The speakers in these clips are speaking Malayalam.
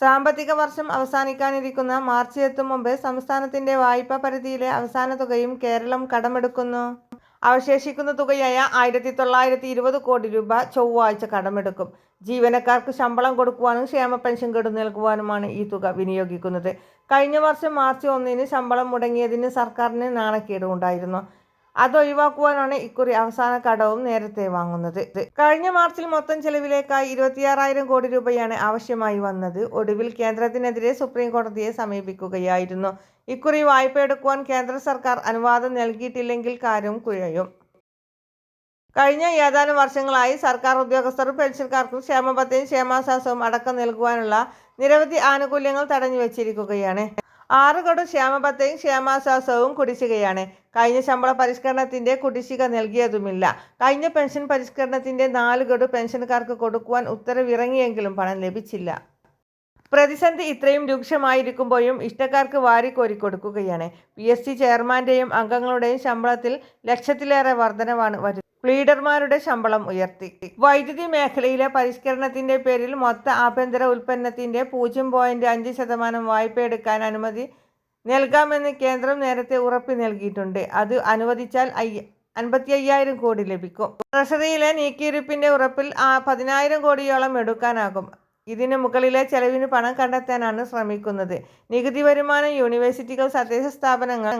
സാമ്പത്തിക വർഷം അവസാനിക്കാനിരിക്കുന്ന മാർച്ച് എത്തും മുമ്പ് സംസ്ഥാനത്തിന്റെ വായ്പാ പരിധിയിലെ അവസാന തുകയും കേരളം കടമെടുക്കുന്നു. അവശേഷിക്കുന്ന തുകയായ ആയിരത്തി തൊള്ളായിരത്തി ഇരുപത് കോടി രൂപ ചൊവ്വാഴ്ച കടമെടുക്കും. ജീവനക്കാർക്ക് ശമ്പളം കൊടുക്കുവാനും ക്ഷേമ പെൻഷൻ കെടു നൽകുവാനുമാണ് ഈ തുക വിനിയോഗിക്കുന്നത്. കഴിഞ്ഞ വർഷം മാർച്ച് ഒന്നിന് ശമ്പളം മുടങ്ങിയതിന് സർക്കാരിന് നാണക്കേട് ഉണ്ടായിരുന്നു. അതൊഴിവാക്കുവാനാണ് ഇക്കുറി അവസാന കടവും നേരത്തെ വാങ്ങുന്നത്. കഴിഞ്ഞ മാർച്ചിൽ മൊത്തം ചെലവിലേക്കായി ഇരുപത്തിയാറായിരം കോടി രൂപയാണ് ആവശ്യമായി വന്നത്. ഒടുവിൽ കേന്ദ്രത്തിനെതിരെ സുപ്രീം കോടതിയെ സമീപിക്കുകയായിരുന്നു. ഇക്കുറി വായ്പയെടുക്കുവാൻ കേന്ദ്ര സർക്കാർ അനുവാദം നൽകിയിട്ടില്ലെങ്കിൽ കാര്യം കുഴയും. കഴിഞ്ഞ ഏതാനും വർഷങ്ങളായി സർക്കാർ ഉദ്യോഗസ്ഥർക്കും പെൻഷൻകാർക്കും ക്ഷേമബത്തയും ക്ഷേമാശ്വാസവും അടക്കം നൽകുവാനുള്ള നിരവധി ആനുകൂല്യങ്ങൾ തടഞ്ഞുവച്ചിരിക്കുകയാണ്. ആറ് ഗഡു ക്ഷേമബത്തയും ക്ഷേമാശ്വാസവും കുടിശ്ശികയാണ്. കഴിഞ്ഞ ശമ്പള പരിഷ്കരണത്തിന്റെ കുടിശ്ശിക നൽകിയതുമില്ല. കഴിഞ്ഞ പെൻഷൻ പരിഷ്കരണത്തിന്റെ നാല് ഗഡു പെൻഷൻകാർക്ക് കൊടുക്കുവാൻ ഉത്തരവിറങ്ങിയെങ്കിലും പണം ലഭിച്ചില്ല. പ്രതിസന്ധി ഇത്രയും രൂക്ഷമായിരിക്കുമ്പോഴും ഇഷ്ടക്കാർക്ക് വാരിക്കോരി കൊടുക്കുകയാണ്. പി എസ് സി ചെയർമാന്റെയും അംഗങ്ങളുടെയും ശമ്പളത്തിൽ ലക്ഷത്തിലേറെ വർധനവാണ് വരുന്നത്. ലീഡർമാരുടെ ശമ്പളം ഉയർത്തി. വൈദ്യുതി മേഖലയിലെ പരിഷ്കരണത്തിന്റെ പേരിൽ മൊത്ത ആഭ്യന്തര ഉൽപ്പന്നത്തിന്റെ പൂജ്യം പോയിന്റ് അഞ്ച് ശതമാനം വായ്പയെടുക്കാൻ അനുമതി നൽകാമെന്ന് കേന്ദ്രം നേരത്തെ ഉറപ്പ് നൽകിയിട്ടുണ്ട്. അത് അനുവദിച്ചാൽ അൻപത്തി അയ്യായിരം കോടി ലഭിക്കും. ട്രഷറിയിലെ നീക്കിയിരിപ്പിന്റെ ഉറപ്പിൽ ആ പതിനായിരം കോടിയോളം എടുക്കാനാകും. ഇതിന് മുകളിലെ ചെലവിന് പണം കണ്ടെത്താനാണ് ശ്രമിക്കുന്നത്. നികുതി വരുമാനം, യൂണിവേഴ്സിറ്റികൾ, തദ്ദേശ സ്ഥാപനങ്ങൾ,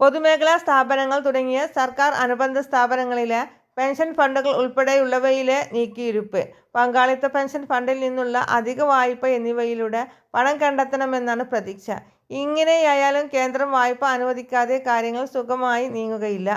പൊതുമേഖലാ സ്ഥാപനങ്ങൾ തുടങ്ങിയ സർക്കാർ അനുബന്ധ സ്ഥാപനങ്ങളിലെ പെൻഷൻ ഫണ്ടുകൾ ഉൾപ്പെടെയുള്ളവയിലെ നീക്കിയിരുപ്പ് പങ്കാളിത്ത പെൻഷൻ ഫണ്ടിൽ നിന്നുള്ള അധിക വായ്പ എന്നിവയിലൂടെ പണം കണ്ടെത്തണമെന്നാണ് പ്രതീക്ഷ. ഇങ്ങനെയായാലും കേന്ദ്രം വായ്പ അനുവദിക്കാതെ കാര്യങ്ങൾ സുഖമായി നീങ്ങുകയില്ല.